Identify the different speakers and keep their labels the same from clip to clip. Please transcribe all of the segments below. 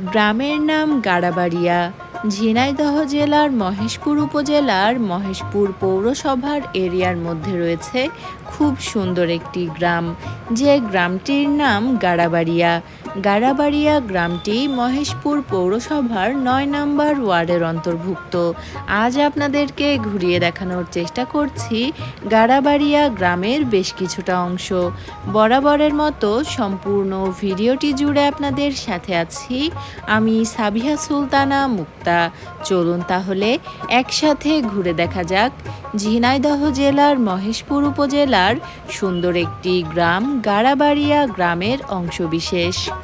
Speaker 1: গ্রামের নাম গাড়াবাড়িয়া, ঝিনাইদহ জেলার মহেশপুর উপজেলার মহেশপুর পৌরসভার এরিয়ার মধ্যে রয়েছে খুব সুন্দর একটি গ্রাম। যে গ্রামটির নাম গাড়াবাড়িয়া গাড়াবাড়িয়া গ্রামটি মহেশপুর পৌরসভার নয় নম্বর ওয়ার্ডের অন্তর্ভুক্ত। আজ আপনাদেরকে ঘুরিয়ে দেখানোর চেষ্টা করছি গাড়াবাড়িয়া গ্রামের বেশ কিছুটা অংশ। বরাবরের মতো সম্পূর্ণ ভিডিওটি জুড়ে আপনাদের সাথে আছি আমি সাবিহা সুলতানা মুক্তা। চলুন তাহলে একসাথে ঘুরে দেখা যাক ঝিনাইদহ জেলার মহেশপুর উপজেলার সুন্দর একটি গ্রাম গাড়াবাড়িয়া গ্রামের অংশবিশেষ।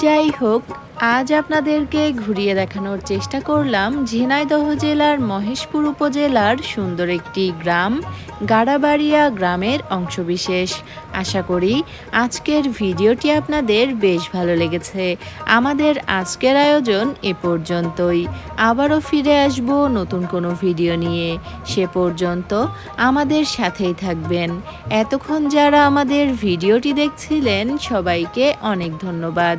Speaker 1: যাই হোক আজ আপনাদেরকে ঘুরিয়ে দেখানোর চেষ্টা করলাম ঝিনাইদহ জেলার মহেশপুর উপজেলার সুন্দর একটি গ্রাম, গাড়াবাড়িয়া গ্রামের অংশবিশেষ। আশা করি আজকের ভিডিওটি আপনাদের বেশ ভালো লেগেছে। আমাদের আজকের আয়োজন এ পর্যন্তই। আবারও ফিরে আসব নতুন কোনো ভিডিও নিয়ে। সে পর্যন্ত আমাদের সাথেই থাকবেন। এতক্ষণ যারা আমাদের ভিডিওটি দেখছিলেন, সবাইকে অনেক ধন্যবাদ।